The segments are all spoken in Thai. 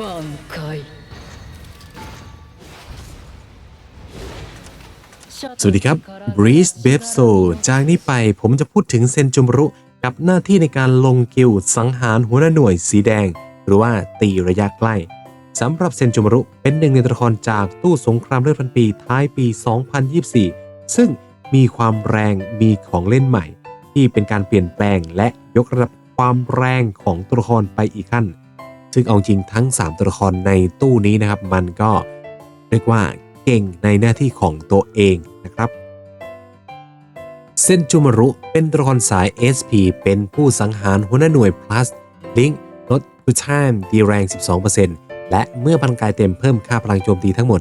挽回สวัสดีครับ Breeze b e b s o จากนี้ไปผมจะพูดถึงเซนจุมรุ กับหน้าที่ในการลงกิลด์สังหารหัวหน้าหน่วยสีแดง หรือว่าตีระยะใกล้สำหรับเซนจุมรุ เป็นหนึ่งในตัวละครจากตู้สงครามเลือดพันปีท้ายปี 2024 ซึ่งมีความแรงมีของเล่นใหม่ ที่เป็นการเปลี่ยนแปลงและยกระดับความแรงของตัวละครไปอีกขั้น ซึ่งเอาจริงทั้ง 3 ตัวละครในตู้นี้นะครับ มันก็เรียกว่าเก่งในหน้าที่ของตัวเองนะครับ เซนจูมารุเป็นตัวละครสาย SP เป็นผู้สังหารหัวหน้าหน่วย plus ลิงลดคูชานดีแรง 12%และเมื่อพลังกายเต็มเพิ่มค่าพลังโจมตีทั้งหมด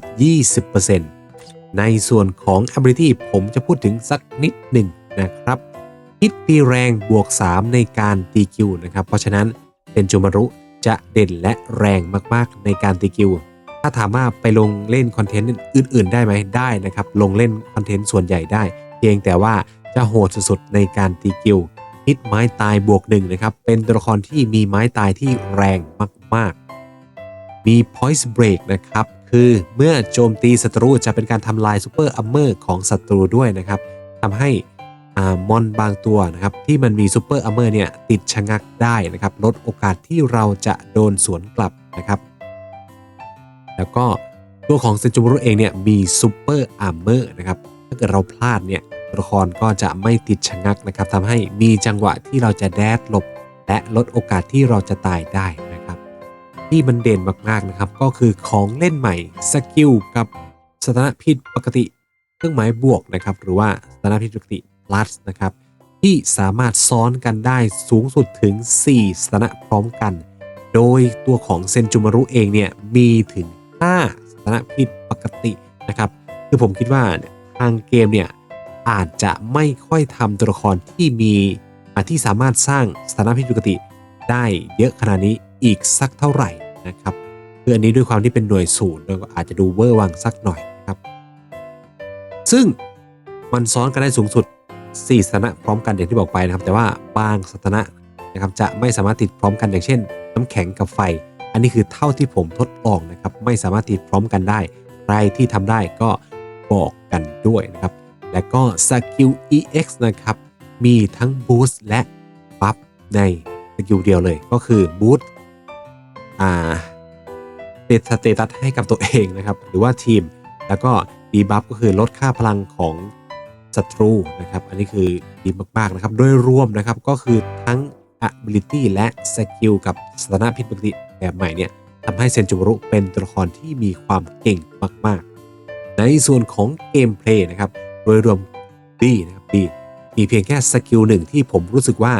20%ในส่วนของ ability ผมจะพูดถึงสักนิดหนึ่งนะครับฮิตตีแรงบวก 3 ในการตีคิวนะครับ เพราะฉะนั้นเซนจูมารุ จะเด่นและแรงมากๆในการตีคิว ถ้าถามว่าไปลงเล่นคอนเทนต์อื่น ๆ ได้ไหมได้นะครับ ลงเล่นคอนเทนต์ส่วนใหญ่ได้ เพียงแต่ว่าจะโหดสุดๆในการตีกิลฮิตไม้ตายบวกหนึ่งนะครับ เป็นตัวละครที่มีไม้ตายที่แรงมากๆ มี Point Break นะครับ คือเมื่อโจมตีศัตรูจะเป็นการทำลายซูเปอร์อัมเมอร์ของศัตรูด้วยนะครับทำให้ มอนบางตัวนะครับที่มันมีซูเปอร์อัมเมอร์เนี่ยติดชะงักได้นะครับลดโอกาสที่เราจะโดนสวนกลับนะครับ แล้วก็ตัวของเซจูรุเองเนี่ยมีซูเปอร์อาร์เมอร์นะครับถ้าเกิดเราพลาดเนี่ยตัวละครก็จะไม่ติดชะงักนะครับทำให้มีจังหวะที่เราจะแดดหลบ และลดโอกาสที่เราจะตายได้นะครับ ที่มันเด่นมากๆนะครับก็คือของเล่นใหม่สกิลกับสถานะพิษปกติ เครื่องหมายบวกนะครับหรือว่าสถานะพิษปกติ plus นะครับ ที่สามารถซ้อนกันได้สูงสุดถึง 4 สถานะพร้อมกัน โดยตัวของเซนจูมารุเองเนี่ยมีถึง 5 สถานะพิษปกตินะครับ คือผมคิดว่าทางเกมเนี่ยอาจจะไม่ค่อยทำตัวละครที่มีที่สามารถสร้างสถานะพิษปกติได้เยอะขนาดนี้อีกสักเท่าไหร่นะครับคืออันนี้ด้วยความที่เป็นหน่วยศูนย์แล้วก็อาจจะดูเวอร์วังสักหน่อยนะครับ ซึ่งมันซ้อนกันได้สูงสุด 4สถานะพร้อมกันอย่างที่บอกไปนะครับ แต่ว่าบางสถานะนะครับจะไม่สามารถติดพร้อมกันอย่างเช่น น้ำแข็งกับไฟ อันนี้คือเท่าที่ผมทดลองนะครับไม่สามารถติดพร้อมกันได้ ใครที่ทำได้ก็บอกกันด้วยนะครับและก็สกิล EX นะครับมีทั้งบูสต์และบัฟในสกิลเดียวเลยก็คือบูสต์อ่าเดสเตตัสให้กับตัวเองนะครับหรือว่าทีม แล้วก็ดีบัฟก็คือลดค่าพลังของ ศัตรูนะครับ อันนี้คือดีมากๆนะครับ โดยรวมนะครับก็คือทั้ง ability และสกิลกับสถานะพิษปกติแบบใหม่เนี่ยทำให้เซนจูรุเป็นตัวละครที่มีความเก่งมากๆ ในส่วนของเกมเพลย์นะครับ โดยรวมดีนะครับดี มีเพียงแค่สกิลหนึ่งที่ผมรู้สึกว่า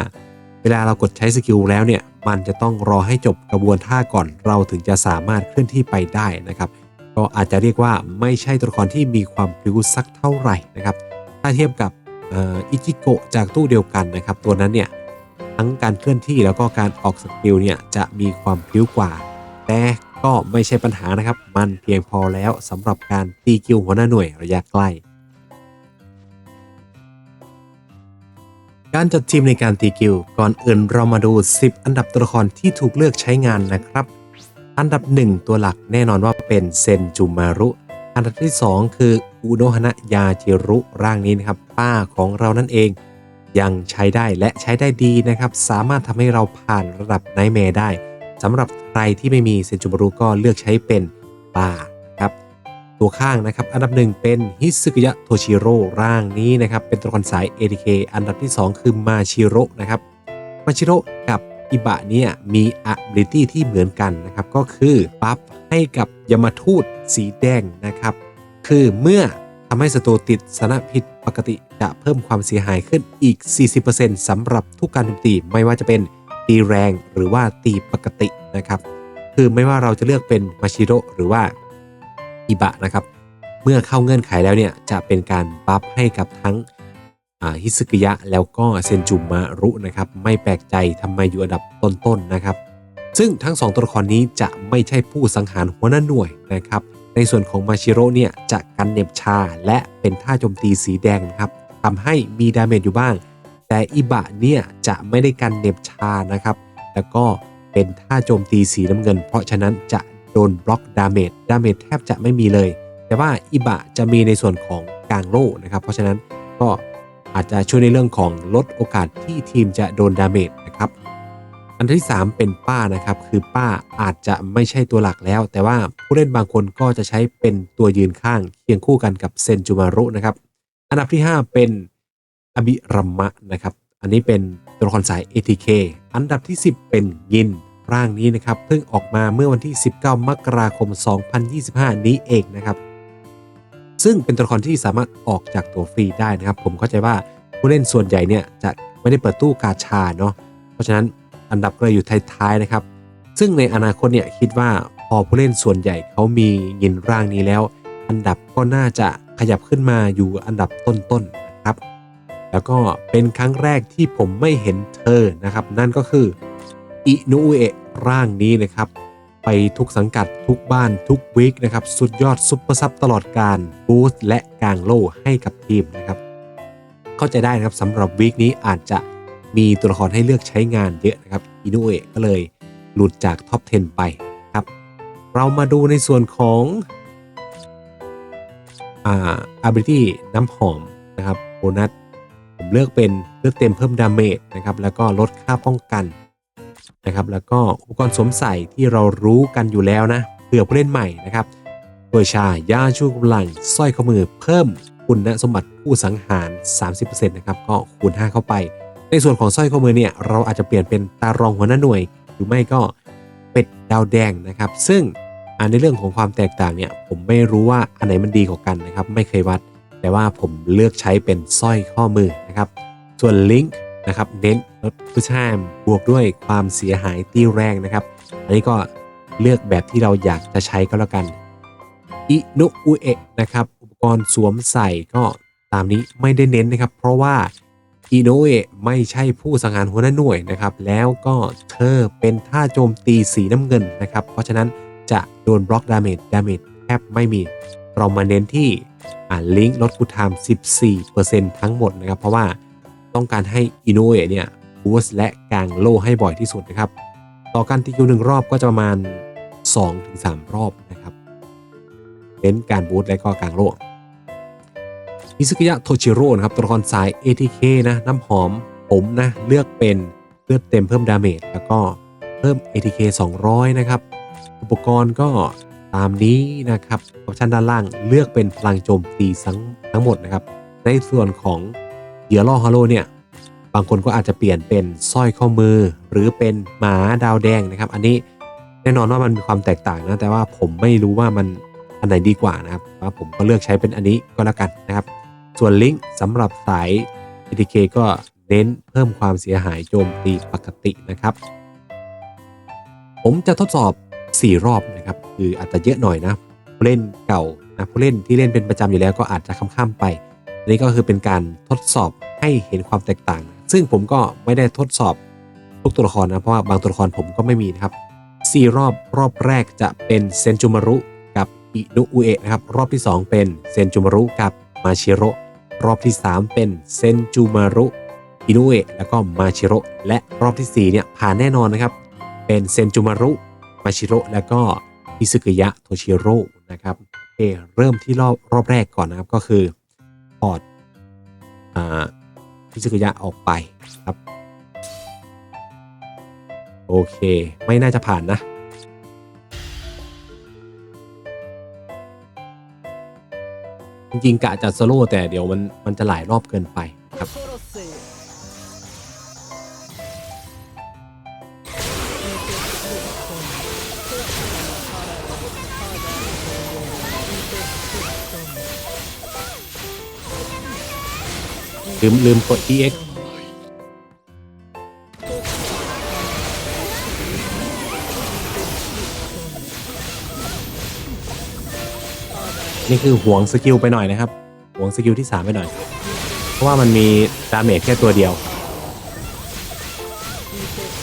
เวลาเรากดใช้สกิลแล้วเนี่ย มันจะต้องรอให้จบกระบวนท่าก่อน เราถึงจะสามารถเคลื่อนที่ไปได้นะครับ ก็อาจจะเรียกว่าไม่ใช่ตัวละครที่มีความพลิ้วสักเท่าไหร่นะครับ ถ้าเทียบกับอ,อ,อิจิโกะจากตู้เดียวกันนะครับ ตัวนั้นเนี่ยทั้งการเคลื่อนที่แล้วก็การออกสกิลเนี่ยจะมีความพิ้วกว่า แต่ก็ไม่ใช่ปัญหานะครับ มันเพียงพอแล้วสำหรับการตีกิลหัวหน้าหน่วยระยะใกล้ การจัดทีมในการตีกิลก่อนอื่นเรามาดู 10 อันดับตัวละครที่ถูกเลือกใช้งานนะครับ อันดับ 1 ตัวหลักแน่นอนว่าเป็นเซนจูมารุ อันดับที่ 2 คือ อุโนฮนะยาจิรุร่างนี้นะครับ ป้าของเรานั่นเอง ยังใช้ได้และใช้ได้ดีนะครับ สามารถทำให้เราผ่านระดับไนท์แมร์ได้สำหรับใครที่ไม่มีเซนจูมารุก็เลือกใช้เป็นป้าครับตัวข้างนะครับ อันดับหนึ่งเป็นฮิซึกยะโทชิโร่ร่างนี้นะครับ เป็นตัวละครสาย ADK อันดับที่ 2 คือมาชิโร่นะครับมาชิโร่กับอิบะเนี่ยมี ability ที่เหมือนกันนะครับ ก็คือปั๊บให้กับยมทูตสีแดงนะครับ คือเมื่อทำให้ศัตรูติดสนะพิษปกติจะเพิ่มความเสียหายขึ้นอีก 40%สำหรับทุกการโจมตีไม่ว่าจะเป็นตีแรงหรือว่าตีปกตินะครับ คือไม่ว่าเราจะเลือกเป็นมาชิโร่หรือว่าอิบะนะครับ เมื่อเข้าเงื่อนไขแล้วเนี่ยจะเป็นการบัฟให้กับทั้งฮิซึกุยะแล้วก็เซนจุมารุนะครับ ไม่แปลกใจทำไมอยู่อันดับต้นๆนะครับ ซึ่งทั้งสองตัวละครนี้จะไม่ใช่ผู้สังหารหัวหน้าหน่วยนะครับ ในส่วนของมาชิโร่เนี่ยจะกันเน็บชาและเป็นท่าโจมตีสีแดงนะครับทำให้มีดาเมจอยู่บ้าง แต่อิบะเนี่ยจะไม่ได้กันเน็บชานะครับ แล้วก็เป็นท่าโจมตีสีน้ำเงิน เพราะฉะนั้นจะโดนบล็อกดาเมจดาเมจแทบจะไม่มีเลย แต่ว่าอิบะจะมีในส่วนของกลางโล่นะครับ เพราะฉะนั้นก็อาจจะช่วยในเรื่องของลดโอกาสที่ทีมจะโดนดาเมจนะครับ อันที่ 3 เป็นป้านะครับ คือป้าอาจจะไม่ใช่ตัวหลักแล้ว แต่ว่าผู้เล่นบางคนก็จะใช้เป็นตัวยืนข้างเคียงคู่กันกับเซนจูมารุนะครับ อันดับที่ 5 เป็นอบิรัมมะนะครับ อันนี้เป็นตัวละครสาย ATK อันดับที่ 10 เป็นยินร่างนี้นะครับเพิ่งออกมาเมื่อวันที่ 19 มกราคม 2025 นี้เองนะครับ ซึ่งเป็นตัวละครที่สามารถออกจากตัวฟรีได้นะครับ ผมเข้าใจว่าผู้เล่นส่วนใหญ่เนี่ยจะไม่ได้เปิดตู้กาชาเนาะเพราะฉะนั้น อันดับก็เลยอยู่ท้ายๆนะครับ ซึ่งในอนาคตเนี่ยคิดว่าพอผู้เล่นส่วนใหญ่เขามียินร่างนี้แล้ว อันดับก็น่าจะขยับขึ้นมาอยู่อันดับต้นๆนะครับ แล้วก็เป็นครั้งแรกที่ผมไม่เห็นเธอนะครับ นั่นก็คืออินุเอะร่างนี้นะครับ ไปทุกสังกัดทุกบ้านทุกวีคนะครับ สุดยอดซุปเปอร์ซับตลอดการบูสต์และกางโล่ให้กับทีมนะครับ เข้าใจได้นะครับสำหรับวีคนี้อาจจะ มีตัวละครให้เลือกใช้งานเยอะนะครับอินุเอะก็เลยหลุดจากท็อป 10 ไปครับ เรามาดูในส่วนของอ่า ability น้ำหอมนะครับโบนัสผมเลือกเป็นเลือกเต็มเพิ่มดาเมจนะครับแล้วก็ลดค่าป้องกันนะครับแล้วก็อุปกรณ์สวมใส่ที่เรารู้กันอยู่แล้วนะเผื่อผู้เล่นใหม่นะครับตัวชายาชูกำลังสร้อยข้อมือเพิ่มคุณสมบัติผู้สังหาร 30%นะครับก็คูณ 5 เข้าไป ในส่วนของสร้อยข้อมือเนี่ยเราอาจจะเปลี่ยนเป็นตารองหัวหน้าหน่วย หรือไม่ก็เป็ดดาวแดงนะครับ ซึ่งในเรื่องของความแตกต่างเนี่ยผมไม่รู้ว่าอันไหนมันดีกว่ากันนะครับ ไม่เคยวัด แต่ว่าผมเลือกใช้เป็นสร้อยข้อมือนะครับ ส่วนลิงก์นะครับเน้นลดผู้ชามบวกด้วยความเสียหายตีแรงนะครับ อันนี้ก็เลือกแบบที่เราอยากจะใช้ก็แล้วกันอินุอุเอะนะครับ อุปกรณ์สวมใส่ก็ตามนี้ไม่ได้เน้นนะครับ เพราะว่า อินุเอะไม่ใช่ผู้สังหารหัวหน้าหน่วยนะครับ แล้วก็เธอเป็นท่าโจมตีสีน้ำเงินนะครับ เพราะฉะนั้นจะโดนบล็อกดาเมจดาเมจแทบไม่มี เรามาเน้นที่ลิงก์ลดคูไทม์14%ทั้งหมดนะครับ เพราะว่าต้องการให้อินุเอะเนี่ยบูสและกางโล่ให้บ่อยที่สุดนะครับ ต่อการตีคิวหนึ่งรอบก็จะประมาณ 2-3 รอบนะครับเน้นการบูสและก็กางโล่ มิซึกิยะโทชิโร่นะครับตัวละครสาย ATK นะน้ำหอมผมนะเลือกเป็นเลือดเต็มเพิ่มดาเมจแล้วก็เพิ่ม ATK 200 นะครับ อุปกรณ์ก็ตามนี้นะครับออปชันด้านล่างเลือกเป็นพลังโจมตีทั้งทั้งหมดนะครับ ในส่วนของเหยื่อล่อฮาโลเนี่ยบางคนก็อาจจะเปลี่ยนเป็นสร้อยข้อมือ หรือเป็นหมาดาวแดงนะครับ อันนี้แน่นอนว่ามันมีความแตกต่างนะแต่ว่าผมไม่รู้ว่ามัน อันไหนดีกว่านะครับว่าผมก็เลือกใช้เป็นอันนี้ก็แล้วกันนะครับ ส่วนลิงก์สำหรับสาย ATK ก็เน้นเพิ่มความเสียหายโจมตีปกตินะครับ ผมจะทดสอบ 4 รอบนะครับ คืออาจจะเยอะหน่อยนะผู้เล่นเก่านะผู้เล่นที่เล่นเป็นประจำอยู่แล้วก็อาจจะข้ามๆไปอันนี้ก็คือเป็นการทดสอบให้เห็นความแตกต่าง ซึ่งผมก็ไม่ได้ทดสอบทุกตัวละครนะเพราะว่าบางตัวละครผมก็ไม่มีนะครับ 4 รอบรอบแรกจะเป็นเซนจูมารุ อินุอุเอะนะครับ รอบที่ 2 เป็นเซนจูมารุกับมาชิโร่รอบที่ 3 เป็นเซนจูมารุอินุเอะแล้วก็มาชิโร่และรอบทีสี่4เนี่ยผ่านแน่นอนนะครับ เป็นเซนจูมารุมาชิโร่แล้วก็มิซึกุยะโทชิโร่นะครับโอเคเริ่มที่รอบรอบแรกก่อนนะครับก็คือถอดอิซึกุยะออกไปครับ โอเค ไม่น่าจะผ่านนะ จริงๆกะจะสโลว์แต่เดี๋ยวมันมันจะหลายรอบเกินไปครับ ลืมลืมกด EX นี่คือห่วงสกิลไปหน่อยนะครับห่วงสกิลที่ 3 ไปหน่อย เพราะว่ามันมีดาเมจแค่ตัวเดียว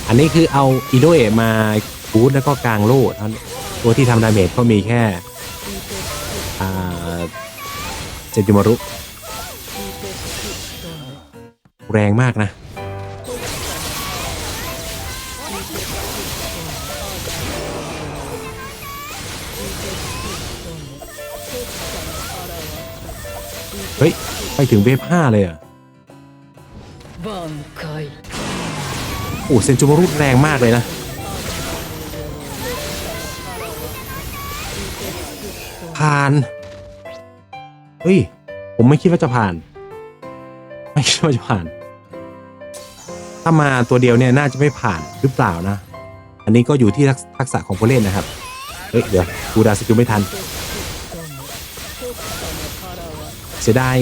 อันนี้คือเอาอิโดเอะมาบูทแล้วก็กลางโล่ท่านตัวที่ทำดาเมจก็มีแค่เจนจิมารุ แรงมากนะ เฮ้ย ไปถึงเวฟห้าเลยเหรอะ挽回โอ้เซนจูมารุแรงมากเลยนะ ผ่าน เฮ้ย ผมไม่คิดว่าจะผ่าน ไม่คิดว่าจะผ่าน ถ้ามาตัวเดียวเนี่ยน่าจะไม่ผ่านหรือเปล่านะ อันนี้ก็อยู่ที่ทักทักษะของผู้เล่นนะครับ เฮ้ย เดี๋ยวกูดาสกิลไม่ทัน สียดาย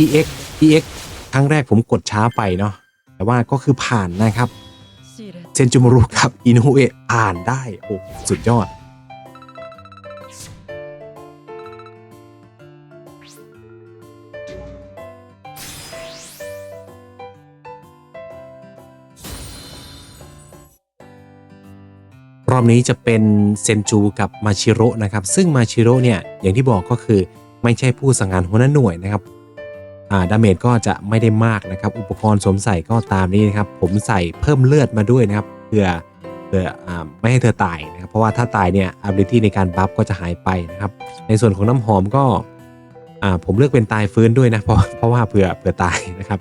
EX EX ครั้งแรกผมกดช้าไปเนาะแต่ว่าก็คือผ่านนะครับ เซนจูมารุกับอินโฮเอะอ่านได้ โอ้สุดยอด รอบนี้จะเป็นเซนจูกับมาชิโร่นะครับ ซึ่งมาชิโร่เนี่ย อย่างที่บอกก็คือ ไม่ใช่ผู้สังหารหัวหน้าหน่วยนะครับอ่าดาเมจก็จะไม่ได้มากนะครับ อุปกรณ์สวมใส่ก็ตามนี้นะครับ ผมใส่เพิ่มเลือดมาด้วยนะครับเพื่อเพื่ออ่าไม่ให้เธอตายนะครับ เพราะว่าถ้าตายเนี่ย ability ในการบัฟก็จะหายไปนะครับ ในส่วนของน้ำหอมก็อ่าผมเลือกเป็นตายฟื้นด้วยนะเพราะเพราะว่าเผื่อเผื่อตายนะครับ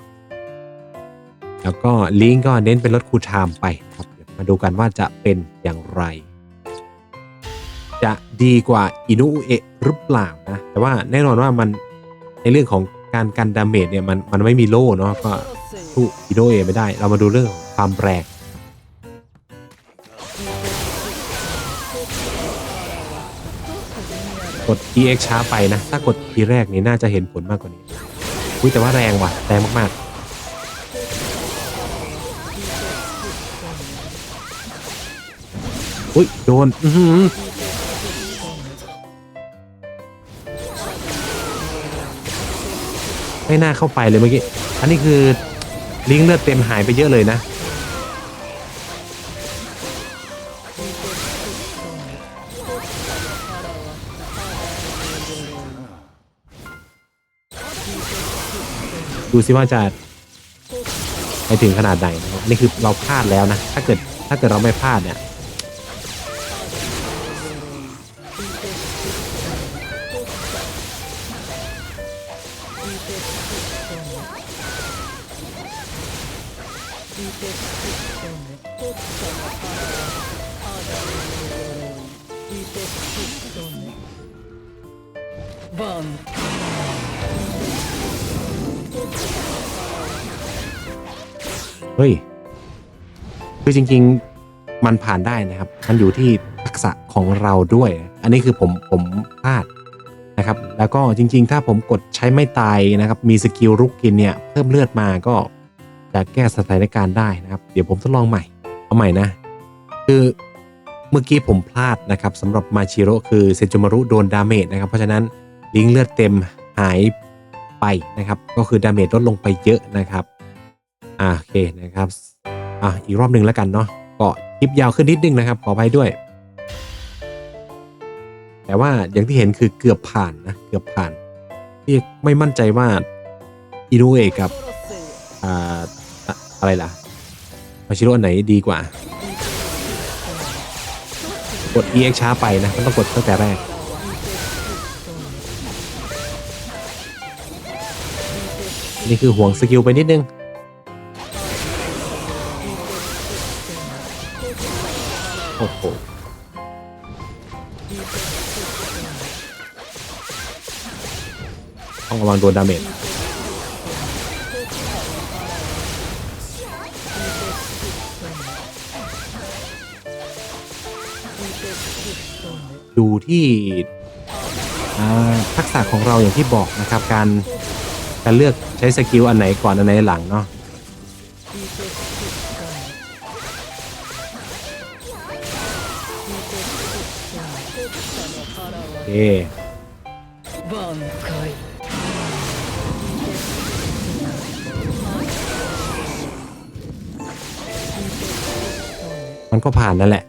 แล้วก็ลิงก์ก็เน้นเป็นลดคูลไทม์ไปครับ มาดูกันว่าจะเป็นอย่างไร จะดีกว่าอินุเอะหรือเปล่านะ แต่ว่าแน่นอนว่ามันในเรื่องของการกันดาเมจเนี่ยมันมันไม่มีโล่เนาะก็สู้อินุเอะไม่ได้ เรามาดูเรื่องความแรงกด EX ช้าไปนะ ถ้ากดทีแรกนี่น่าจะเห็นผลมากกว่านี้อุ้ยแต่ว่าแรงว่ะ แรงมากๆอุ้ยโดน อื ไม่น่าเข้าไปเลยเมื่อกี้ อันนี้คือลิงเลือดเต็มหายไปเยอะเลยนะ ดูซิว่าจะไปถึงขนาดไหนนี่คือเราพลาดแล้วนะ ถ้าเกิดถ้าเกิดเราไม่พลาดเนี่ย 挽เฮ้ย คือจริง ๆ มันผ่านได้นะครับ มันอยู่ที่ทักษะของเราด้วย อันนี้คือผมผมพลาดนะครับ แล้วก็จริง ๆ ถ้าผมกดใช้ไม่ตายนะครับ มีสกิลรุกกินเนี่ย เพิ่มเลือดมาก็ จะแก้สถานการณ์ได้นะครับ เดี๋ยวผมทดลองใหม่ เอาใหม่นะ คือเมื่อกี้ผมพลาดนะครับสำหรับมาชิโร่คือเซจูมารุโดนดาเมจนะครับ เพราะฉะนั้นลิงเลือดเต็มหายไปนะครับ ก็คือดาเมจลดลงไปเยอะนะครับอ่าโอเคนะครับอะอีกรอบหนึ่งแล้วกันเนาะก็คลิปยาวขึ้นนิดนึงนะครับ ขออภัยด้วย แต่ว่าอย่างที่เห็นคือเกือบผ่านนะเกือบผ่านที่ไม่มั่นใจว่าอินุเอะกับอ่า อะอะไรล่ะมาชิโร่อันไหนดีกว่า กด EX ช้าไปนะมันต้องกดตั้งแต่แรกนี่คือห่วงสกิลไปนิดนึง โอ้โห ต้องระวังโดนดาเมจ ดูที่ทักษะของเราอย่างที่บอกนะครับ การการเลือกใช้สกิลอันไหนก่อนอันไหนหลังเนาะโอเคมันก็ผ่านนั่นแหละ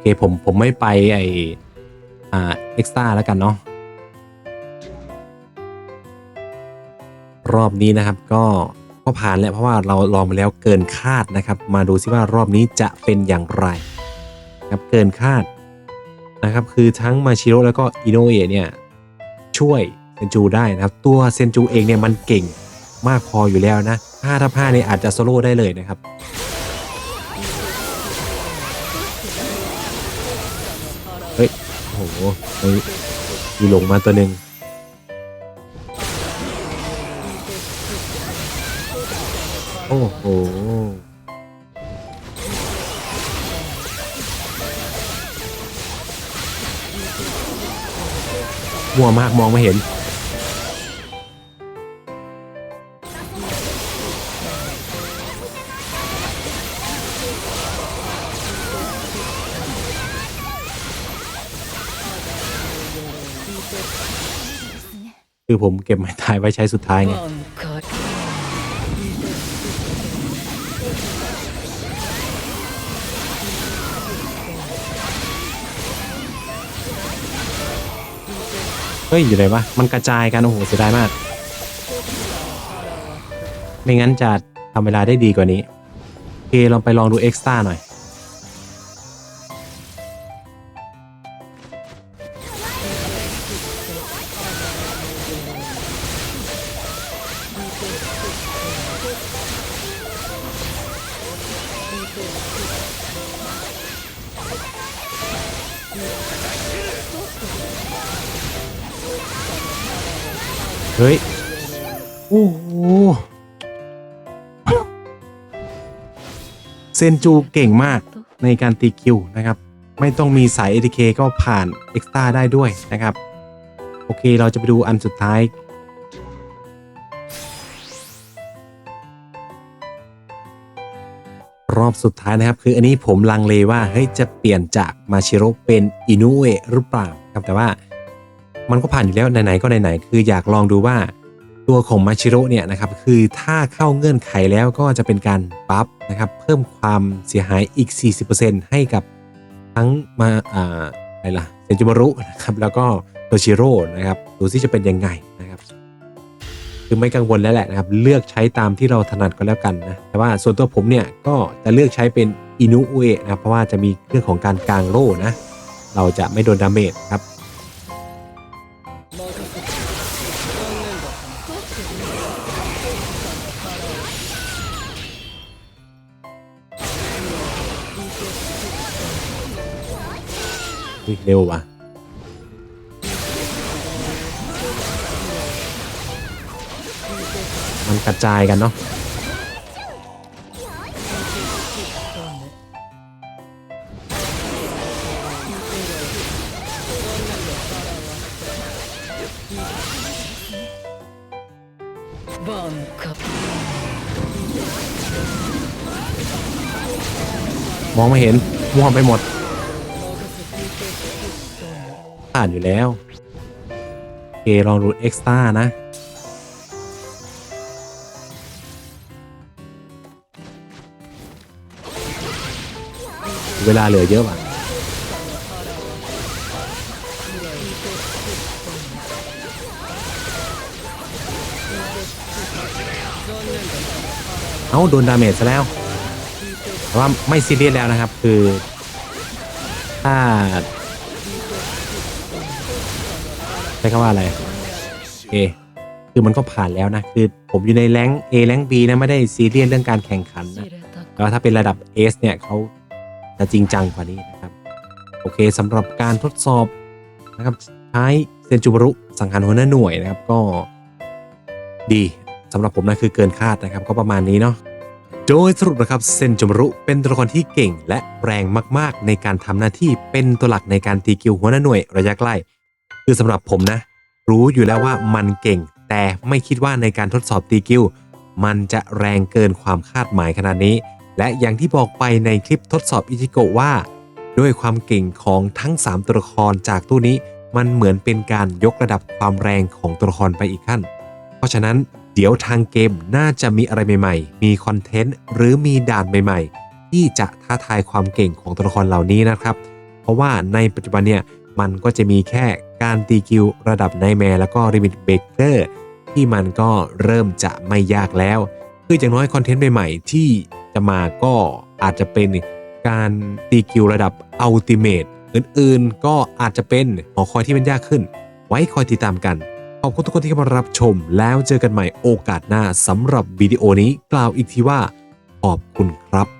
เคผมผมไม่ไปไออ่าเอ็กซ์ต้าแล้วกันเนาะรอบนี้นะครับก็ก็ผ่านแล้วเพราะว่าเราลองมาแล้วเกินคาดนะครับ มาดูซิว่ารอบนี้จะเป็นอย่างไรครับเกินคาดนะครับ คือทั้งมาชิโร่แล้วก็อิโนเอะเนี่ยช่วยเซนจูได้นะครับ ตัวเซนจูเองเนี่ยมันเก่งมากพออยู่แล้วนะ5ทับ5เนี่ยอาจจะโซโล่ได้เลยนะครับ หเฮ้ยมีหลงมาตัวหนึ่งโอ้โหมัวมากมองไม่เห็น คือผมเก็บไม้ตายไว้ใช้สุดท้ายไงเฮ้ยอยู่ไหนวะมันกระจายกันโอ้โหเสียดายมาก ไม่งั้นจะทำเวลาได้ดีกว่านี้โอเคลองไปลองดูเอ็กซ์ต้าหน่อย เฮ้ย โอ้โห เซนจูเก่งมากในการตีคิวนะครับ ไม่ต้องมีสาย ATK ก็ผ่านเอ็กซ์ต้าได้ด้วยนะครับ โอเคเราจะไปดูอันสุดท้าย รอบสุดท้ายนะครับ คืออันนี้ผมลังเลว่าเฮ้ยจะเปลี่ยนจากมาชิโร่เป็นอินุเอะหรือเปล่าครับแต่ว่ามันก็ผ่านอยู่แล้วไหนๆก็ไหนๆคืออยากลองดูว่าตัวของมาชิโร่เนี่ยนะครับคือถ้าเข้าเงื่อนไขแล้วก็จะเป็นการบัฟนะครับเพิ่มความเสียหายอีก 40%ให้กับทั้งมาอ่าอะไรล่ะเซนจูมารุนะครับแล้วก็โทชิโร่นะครับดูซิจะเป็นยังไง คือไม่กังวลแล้วแหละนะครับ เลือกใช้ตามที่เราถนัดก็แล้วกันนะ แต่ว่าส่วนตัวผมเนี่ยก็จะเลือกใช้เป็นอินุเอะนะเพราะว่าจะมีเรื่องของการกางโล่นะ เราจะไม่โดนดาเมจครับเร็วว่ะ มันกระจายกันเนาะมองไม่เห็นมัวไปหมดผ่านอยู่แล้ว โอเค ลองดูดเอ็กซ์ต้านะ เวลาเหลือเยอะว่ะเอาโดนดาเมจซะแล้วแต่ว่าไม่ซีเรียสแล้วนะครับ คือ ถ้าใช้คำว่าอะไรเอคือมันก็ผ่านแล้วนะ คือผมอยู่ในแรง A แรง B นะ ไม่ได้ซีเรียสเรื่องการแข่งขันนะแต่วถ้าเป็นระดับ S เนี่ยเขา จะจริงจังกว่านี้นะครับโอเคสำหรับการทดสอบนะครับใช้เซนจูบารุสังหารหัวหน้าหน่วยนะครับก็ดีสำหรับผมนะคือเกินคาดนะครับก็ประมาณนี้เนาะโดยสรุปนะครับเซนจูบารุเป็นตัวละครที่เก่งและแรงมากๆ ในการทำหน้าที่เป็นตัวหลักในการตีกิวหัวหน้าหน่วยระยะใกล้ คือสำหรับผมนะ รู้อยู่แล้วว่ามันเก่ง แต่ไม่คิดว่าในการทดสอบตีกิวมันจะแรงเกินความคาดหมายขนาดนี้ และอย่างที่บอกไปในคลิปทดสอบอิจิโกะว่า ด้วยความเก่งของทั้ง 3 ตัวละครจากตู้นี้ มันเหมือนเป็นการยกระดับความแรงของตัวละครไปอีกขั้น เพราะฉะนั้นเดี๋ยวทางเกมน่าจะมีอะไรใหม่ ๆ มีคอนเทนต์หรือมีด่านใหม่ ๆ ที่จะท้าทายความเก่งของตัวละครเหล่านี้นะครับ เพราะว่าในปัจจุบันเนี่ยมันก็จะมีแค่การตีคิวระดับไนแมร์แล้วก็ริมิตเบเกอร์ที่มันก็เริ่มจะไม่ยากแล้ว คืออย่างน้อยคอนเทนต์ใหม่ๆที่จะมาก็อาจจะเป็นการตีคิวระดับอัลติเมตอื่นๆ ก็อาจจะเป็นหอคอยที่มันยากขึ้น ไว้คอยติดตามกัน ขอบคุณทุกคนที่เข้ามารับชม แล้วเจอกันใหม่โอกาสหน้าสำหรับวิดีโอนี้กล่าวอีกทีว่า ขอบคุณครับ